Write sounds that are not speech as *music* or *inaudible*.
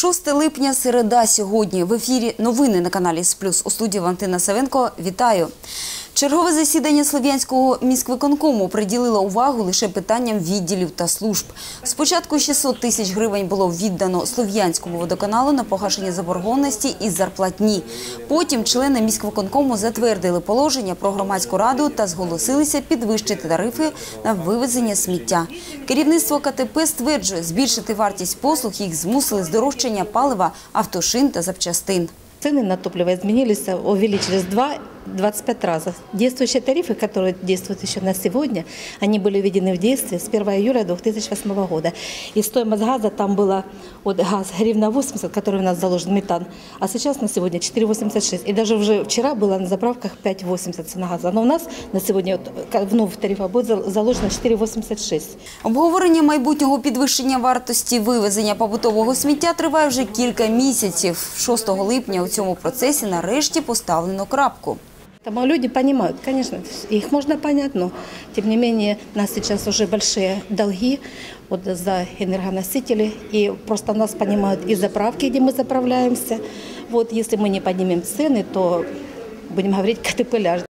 6 липня, середа сьогодні. В ефірі новини на каналі Сплюс. У студії Вантина Савенко. Вітаю. Чергове засідання Слов'янського міськвиконкому приділило увагу лише питанням відділів та служб. Спочатку 600 тисяч гривень було віддано Слов'янському водоканалу на погашення заборгованості із зарплатні. Потім члени міськвиконкому затвердили положення про громадську раду та зголосилися підвищити тарифи на вивезення сміття. Керівництво КТП стверджує, збільшити вартість послуг їх змусили здорожчання палива, автошин та запчастин. Цены на топливо изменились, увеличились в 2-25 раза. Действующие тарифы, которые действуют еще на сегодня, они были введены в действие с 1 июля 2008 года. И стоимость газа там была, вот газ гривна 80, который у нас заложен метан, а сейчас на сегодня 4,86. И даже уже вчера было на заправках 5,80 цена газа. Но у нас на сегодня вот, в новых тарифах будет зал- заложено 4,86. Обговорення майбутнього підвищення вартості вивезення побутового сміття триває вже кілька місяців. 6 липня у цьому процесі нарешті поставлено крапку. Там люди понимают, конечно, их можно понять, но тем не менее у нас сейчас уже большие долги вот за энергоносители, и просто нас понимают и заправки, где мы заправляемся. Вот если мы не поднимем цены, то будем говорить, *laughs* КТП ляжет.